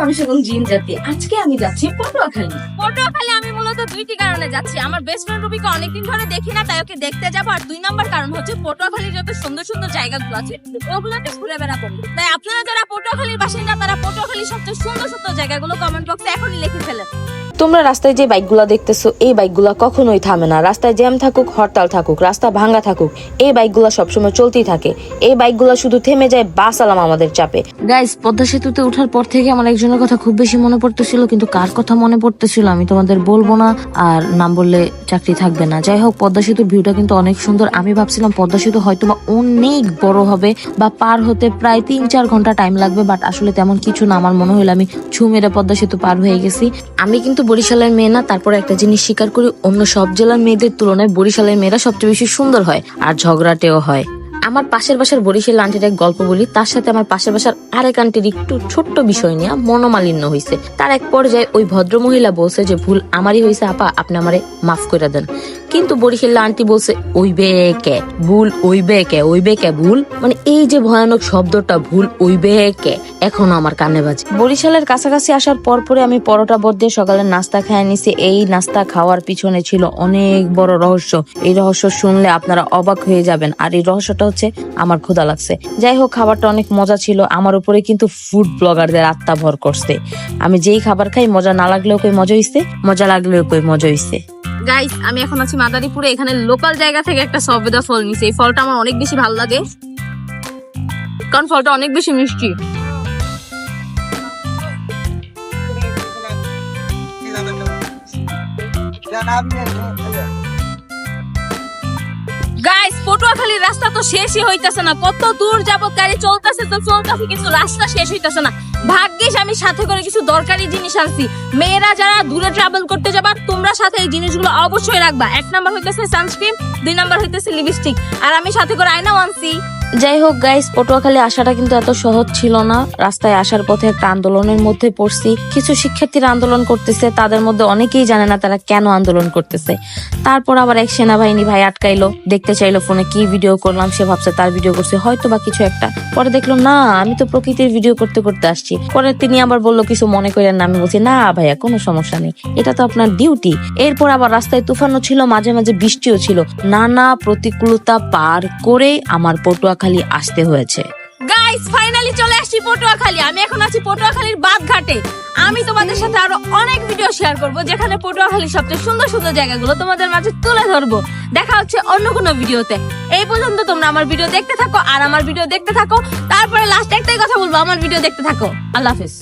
মানুষ এবং জিন জাতি। আজকে আমি যাচ্ছি পটুয়াখালী। পটুয়াখালী আমি মূলত দুইটি কারণে যাচ্ছি। আমার বেস্ট ফ্রেন্ড রুবিকে অনেকদিন ধরে দেখি না তাই ওকে দেখতে যাব। আর দুই নাম্বার কারণ হচ্ছে পটুয়াখালীর যত সুন্দর সুন্দর জায়গাগুলো আছে ওগুলোতে ঘুরে বেড়াবো। তাই আপনারা যারা পটুয়াখালীর বাসিন্দা তারা পটুয়াখালীর সবচেয়ে সুন্দর সুন্দর জায়গাগুলো কমেন্ট বক্সে এখনই লিখে ফেলেন। তোমরা রাস্তায় যে বাইকগুলো দেখতেছো এই বাইকগুলো কখনোই থামে না। রাস্তায় জ্যাম থাকুক হরতাল থাকুক রাস্তা ভাঙ্গা থাকুক এই বাইকগুলো সবসময় চলতেই থাকে। এই বাইকগুলো শুধু থেমে যায় বাস আলাম আমাদের চাপে। গাইস পদ্মা সেতুতে ওঠার পর থেকে আমার একজনের কথা খুব বেশি মনে পড়তেছিল, কিন্তু কার কথা মনে পড়তেছিল আমি তোমাদের বলব না। আর নাম বললে চাকরি থাকবে না। যাই হোক, পদ্মা সেতুর ভিউটা কিন্তু অনেক সুন্দর। আমি ভাবছিলাম পদ্মা সেতু হয়তো বা অনেক বড় হবে বা পার হতে প্রায় তিন চার ঘণ্টা টাইম লাগবে বাট আসলে তেমন কিছু না। আমার মনে হলো আমি ছু মেরে পদ্মা সেতু পার হয়ে গেছি। আমি কিন্তু বরিশালের মেয়ে না, তারপর একটা জিনিস স্বীকার করি, অন্য সব জেলার মেয়েদের তুলনায় বরিশালের মেয়েরা সবচেয়ে বেশি সুন্দর হয়, আর ঝগড়াটেও হয়। আমার পাশের বাসার বরিশাল আন্টির এক গল্প বলি, তার সাথে আমার পাশের বাসার আরেক আন্টির একটু ছোট্ট বিষয় নিয়ে মনোমালিন্য হয়েছে তার এক পর্যায়ে ওই ভদ্র মহিলা বলছে যে, ভুল আমারই হয়েছে আপা, আপনি আমারে মাফ করে দেন। কিন্তু বরিশাল আন্টি বলছে ওই বে কে? ভুল ওই বে কে? ওই বে কে ভুল? মানে এই যে ভয়ানক শব্দটা, ভুল ওই বে কে? এখনও আমার কানে বাজে। বরিশালের কাছাকাছি আসার পর পরে আমি পরোটা বদ দিয়ে সকালে নাস্তা খেয়ে নিছি। এই নাস্তা খাওয়ার পিছনে ছিল অনেক বড় রহস্য। এই রহস্য শুনলে আপনারা অবাক হয়ে যাবেন। আর এই রহস্যটা হচ্ছে আমার ক্ষুধা লাগছে। যাই হোক খাবারটা অনেক মজা ছিল। আমার উপরে কিন্তু ফুড ব্লগারদের আত্মা ভর করছে। আমি যেই খাবার খাই মজা না লাগলেও কই মজা হইছে মজা লাগলেও কই মজা হইছে। গাইস আমি এখন আছি মাদারীপুরে এখানে লোকাল জায়গা থেকে একটা সবেদা ফল নিছি। এই ফলটা আমার অনেক বেশি ভালো লাগে। কারণ ফলটা অনেক বেশি মিষ্টি। রাস্তা তো শেষই হইতেছে না। কত দূর যাবৎ গাড়ি চলতেছে তো চলতেছে, কিন্তু রাস্তা শেষ হইতেছে না। ভাগ্যিস আমি সাথে করে কিছু দরকারি জিনিস আনছি। মেয়েরা যারা দূরে ট্রাভেল করতে যাবার তোমরা সাথে এই জিনিসগুলো অবশ্যই রাখবা। এক নাম্বার হইতেছে সানস্ক্রিন দুই নাম্বার হইতেছে লিপস্টিক আর আমি সাথে করে আয়নাও আনছি। যাই হোক গাইস পটুয়াখালী আসাটা কিন্তু এত সহজ ছিল না। রাস্তায় আসার পথে একটা আন্দোলনের মধ্যে পড়ছি। কিছু শিক্ষার্থীরা আন্দোলন করতেছে, তাদের মধ্যে অনেকেই জানে না তারা কেন আন্দোলন করতেছে। তারপর আবার এক সেনাবাহিনী ভাই আটকাইলো, দেখতে চাইলো ফোনে কি ভিডিও করলাম, সে ভাবছে তার ভিডিও করছে হয়তো বা কিছু একটা। পরে দেখল, না, আমি তো প্রকৃতির ভিডিও করতে করতে আসছি। পরে তিনি আবার বলল, কিছু মনে করেন না। আমি বলছি, না, ভাইয়া, কোনো সমস্যা নেই। এটা তো আপনার ডিউটি এরপর আবার রাস্তায় তুফানও ছিল, মাঝে মাঝে বৃষ্টিও ছিল। নানা প্রতিকূলতা পার করে আমার পটুয়াখালী আসতে হয়েছে। গাইস ফাইনালি চলে আসছি পটুয়াখালী। আমি এখন আছি পটুয়াখালীর বাদ ঘাটে আমি তোমাদের সাথে আরও অনেক ভিডিও শেয়ার করব, যেখানে পটুয়াখালীর সবচেয়ে সুন্দর সুন্দর জায়গাগুলো তোমাদের মাঝে তুলে ধরবো। দেখা হচ্ছে অন্য কোনো ভিডিওতে এই পর্যন্ত তোমরা আমার ভিডিও দেখতে থাকো, আর আমার ভিডিও দেখতে থাকো। তারপরে লাস্ট একটাই কথা বলব, আমার ভিডিও দেখতে থাকো। আল্লাহ হাফিজ।